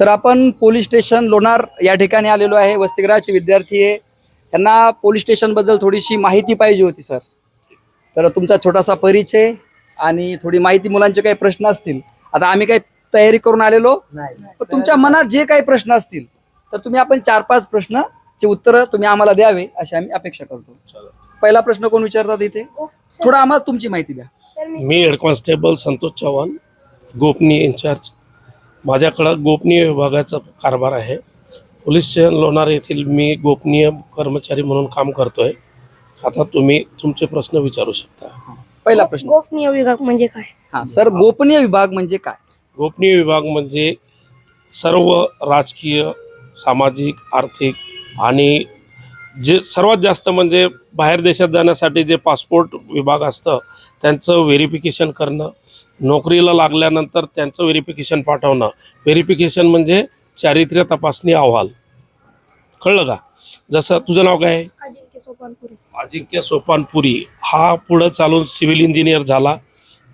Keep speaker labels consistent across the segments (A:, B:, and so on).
A: तर आपण police station Lonar या ठिकाणी आलेलो आहे. वसतिगृहाचे विद्यार्थी आहे. त्यांना पोलीस स्टेशनबद्दल थोडीशी माहिती पाहिजे होती सर. तर तुमचा छोटासा परिचय आणि थोडी माहिती मुलांचे काही प्रश्न असतील. आता आम्ही काही तयारी करून आलेलो. पण तुमच्या मनात जे काही प्रश्न असतील तर तुम्ही आपण चार पाच प्रश्नचे उत्तरं तुम्ही आम्हाला द्यावे अशी आम्ही अपेक्षा करतो. पहिला प्रश्न कोण विचारतात इथे? थोडं आम्हाला तुमची माहिती द्या.
B: मी हेड कॉन्स्टेबल संतोष चव्हाण गोपनीय इन्चार्ज. माझ्याकडं गोपनीय विभागाचा कारभार आहे. पोलीस स्टेशन लोणार येथील मी गोपनीय कर्मचारी म्हणून काम करतोय. आता तुम्ही तुमचे प्रश्न विचारू शकता.
A: पहिला प्रश्न.
C: गोपनीय विभाग म्हणजे काय?
A: हा सर गोपनीय विभाग म्हणजे काय?
B: गोपनीय विभाग म्हणजे सर्व राजकीय सामाजिक आर्थिक आणि जे सर्वात जास्त म्हणजे बाहेर देशात जाण्यासाठी जे पासपोर्ट विभाग असतं त्यांचं व्हेरिफिकेशन करणं नोकरीला लागल्यानंतर त्यांचं व्हेरिफिकेशन पाठवणं. व्हेरिफिकेशन म्हणजे चारित्र्य तपासणी अहवाल. कळलं का? जसं तुझं नाव काय? आहे
C: अजिंक्य सोपानपुरी.
B: अजिंक्य सोपानपुरी. हा पुढं चालून सिव्हिल इंजिनियर झाला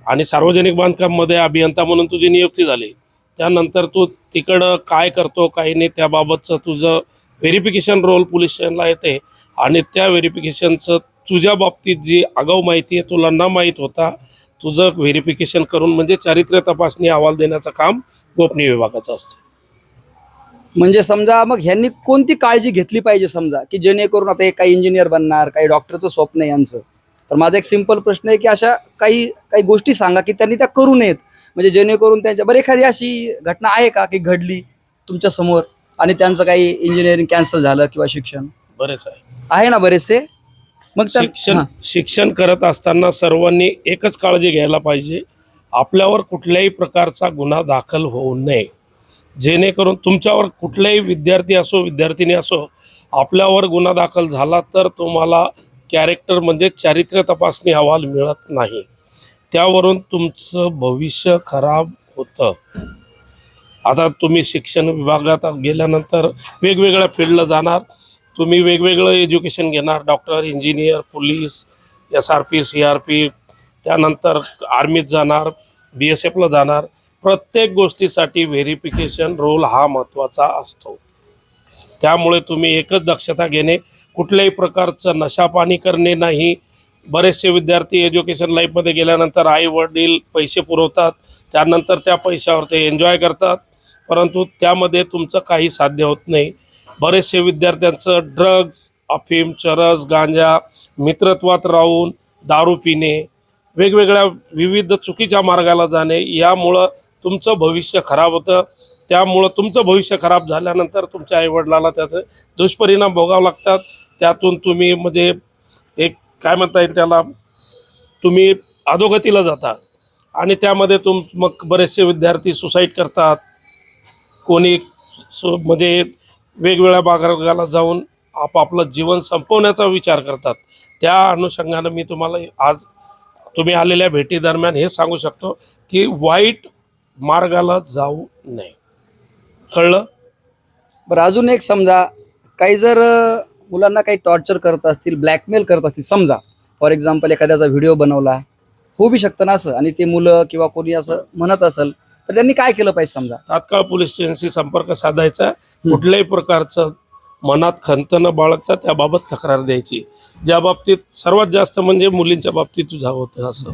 B: आणि सार्वजनिक बांधकाममध्ये अभियंता म्हणून तुझी नियुक्ती झाली. त्यानंतर तू तिकडं काय करतो काही नाही त्याबाबतचं तुझं व्हेरिफिकेशन रोल पोलीस स्टेशनला येते. आणि त्या व्हेरिफिकेशनचं तुझ्या बाबतीत जी आगाऊ माहिती आहे तुला न माहीत होता तुझं व्हेरिफिकेशन करून म्हणजे चारित्र्य तपासणी अहवाल देण्याचं काम गोपनीय विभागाचं असतं.
A: म्हणजे समजा मग ह्यांनी कोणती काळजी घेतली पाहिजे समजा की जेणेकरून आता काही इंजिनियर बनणार काही डॉक्टरचं स्वप्न आहे यांचं. तर माझा एक सिंपल प्रश्न आहे की अशा काही काही गोष्टी सांगा की त्यांनी त्या करू नयेत. म्हणजे जेणेकरून त्यांच्या बरं एखादी अशी घटना आहे का की घडली तुमच्यासमोर? आणि त्यांचं काही इंजिनिअरिंग कॅन्सल झालं किंवा शिक्षण.
B: बरेच आहे.
A: आहे ना बरेचसे? मग त्या-
B: शिक्षण
A: हां.
B: शिक्षण करत असताना सर्वांनी एकच काळजी घ्यायला पाहिजे. आपल्यावर कुठल्याही प्रकारचा गुन्हा दाखल होऊ नये. जेणेकरून तुमच्यावर कुठलाही विद्यार्थी असो विद्यार्थिनी असो आपल्यावर गुन्हा दाखल झाला तर तुम्हाला कॅरेक्टर म्हणजे चारित्र्य तपासणी अहवाल मिळत नाही. त्यावरून तुमचं भविष्य खराब होतं. आता तुम्ही शिक्षण विभागात गेल्यानंतर वेगवेगळ्या फील्डला जाणार. तुम्ही वेगवेगळं एज्युकेशन घेणार. Doctor engineer police S R P C R P त्यानंतर आर्मीत जाणार बी एस एफला जाणार. प्रत्येक गोष्टीसाठी व्हेरिफिकेशन रोल हा महत्त्वाचा असतो. त्यामुळे तुम्ही एकच दक्षता घेणे कुठल्याही प्रकारचं नशापाणी करणे नाही. बरेचसे विद्यार्थी एज्युकेशन लाईफमध्ये गेल्यानंतर आई वडील पैसे पुरवतात. त्यानंतर त्या पैशावर ते एन्जॉय करतात. परंतु त्यामध्ये तुमचं काही साध्य होत नाही. बरेचसे विद्यार्थ्यांचं ड्रग्ज अफीम चरस गांजा मित्रत्वात राहून दारू पिणे वेगवेगळ्या विविध चुकीच्या मार्गाला जाणे यामुळं तुमचं भविष्य खराब होतं. त्यामुळं तुमचं भविष्य खराब झाल्यानंतर तुमच्या आईवडिलाला त्याचे दुष्परिणाम भोगावे लागतात. त्यातून तुम्ही म्हणजे एक काय म्हणता येईल त्याला? तुम्ही अधोगतीला जाता. आणि त्यामध्ये तुम मग बरेचसे विद्यार्थी सुसाईड करतात. कोणी सो मध्ये वेगवेगळ्या मार्गाला जाऊन आपापलं जीवन संपवण्याचा विचार करतात. त्या अनुषंगानं मी तुम्हाला आज तुम्ही आलेल्या भेटीदरम्यान हे सांगू शकतो की वाईट मार्गाला जाऊ नये. कळलं?
A: बरं अजून एक समजा काही जर मुलांना काही टॉर्चर करत असतील ब्लॅकमेल करत असतील समजा फॉर एक्झाम्पल एखाद्याचा व्हिडिओ बनवला होऊ बी शकतं ना असं? आणि ते मुलं किंवा कोणी असं म्हणत असेल तर त्यांनी काय केलं पाहिजे समजा?
B: तात्काळ पोलीस स्टेशनशी संपर्क साधायचा. कुठल्याही प्रकारचं मनात खंत न बाळगता त्याबाबत तक्रार द्यायची. ज्या बाबतीत सर्वात जास्त म्हणजे मुलींच्या बाबतीत तुझा होतं असं.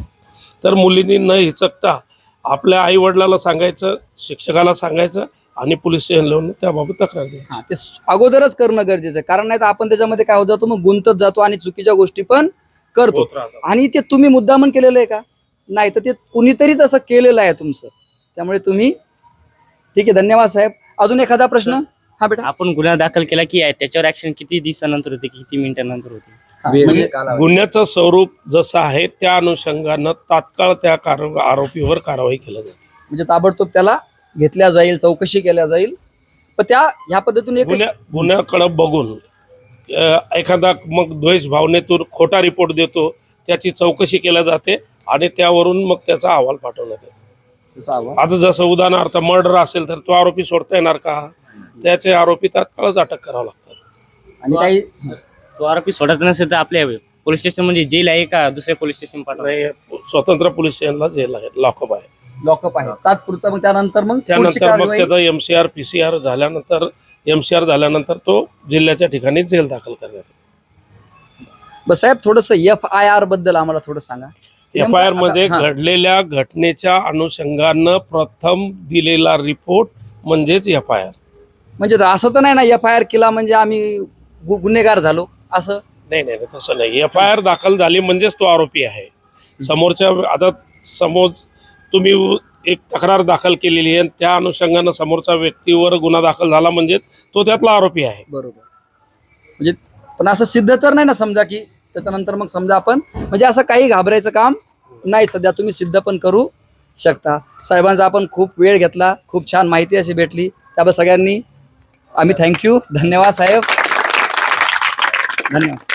B: तर मुलींनी न हिचकता आपल्या आई वडिलाला सांगायचं शिक्षकाला सांगायचं आणि पोलीस स्टेशन लावून त्याबाबत तक्रार द्यायची.
A: ते स- अगोदरच करणं गरजेचं आहे. कारण नाही तर आपण त्याच्यामध्ये काय होत जातो मग गुंतत जातो आणि चुकीच्या गोष्टी पण करतो.
B: होत राहतं.
A: आणि ते तुम्ही मुद्दामन केलेलं आहे का? नाही तर ते कुणीतरी तसं केलेलं आहे तुमचं. त्यामुळे तुम्ही ठीक आहे धन्यवाद साहेब. अजून एखादा प्रश्न? हा बेटा.
D: आपण गुन्हा दाखल केला की आहे त्याच्यावर ऍक्शन किती दिवसानंतर होते किती मिनिटांनंतर होते?
A: म्हणजे
B: गुन्ह्याचं स्वरूप जसं आहे त्या अनुषंगानं तात्काळ त्या कार आरोपीवर कारवाई केली जाते
A: म्हणजे ताबडतोब त्याला घेतल्या जाईल चौकशी केल्या जाईल. पण त्या ह्या पद्धतीने एक
B: गुन्ह्या गुन्ह्याकडे बघून अ, एखादा मग द्वेष भावनेतून खोटा रिपोर्ट देतो त्याची चौकशी केल्या जाते आणि त्यावरून मग त्याचा अहवाल पाठवण्यात येतो आता जसं उदाहरणार्थ मर्डर असेल तर तो आरोपी सोडता येणार का? त्याचे आरोपी तात्काळच अटक करावं लागतात
A: आणि काही
D: तो आरोपी सोडायचा नसेल तर आपल्या पोलीस स्टेशन म्हणजे जेल आहे का? दुसऱ्या पोलीस स्टेशन पाठवा.
B: नाही स्वतंत्र पोलीस स्टेशनला जेल आहे लॉकअप आहे.
A: लॉकअप आहे. तात्पुरतं मग त्यानंतर मग
B: त्यानंतर मग त्याचा M C R P C R झाल्यानंतर एम सी आर झाल्यानंतर तो जिल्ह्याच्या ठिकाणी जेल दाखल करण्यात.
A: बस साहेब थोडस एफ आय आरबद्दल आम्हाला थोडं सांगा.
B: एफ आय आरमध्ये
A: आता- हा.
B: घडलेल्या घटनेच्या अनुषंगानं प्रथम दिलेला रिपोर्ट म्हणजेच एफ आय आर.
A: म्हणजे असं तर नाही ना एफ आय आर केला म्हणजे आम्ही गु- गुन्हेगार झालो असं?
B: नाही नाही नाही, तसं नाही. एफ आय आर दाखल झाली म्हणजेच तो आरोपी आहे. समोरच्या आता समोर तुम्ही एक तक्रार दाखल केलेली आहे आणि त्या अनुषंगानं समोरच्या व्यक्तीवर गुन्हा दाखल झाला म्हणजे तो त्यातला आरोपी आहे.
A: बरोबर. म्हणजे पण असं सिद्ध तर नाही ना समजा की त्याच्यानंतर मग समजा आपण म्हणजे असं काही घाबरायचं काम नाही. सध्या तुम्ही सिद्ध पण करू शकता. साहेबांचा आपण खूप वेळ घेतला खूप छान माहिती अशी भेटली. त्याबद्दल सगळ्यांनी आम्ही थँक्यू धन्यवाद साहेब. धन्यवाद.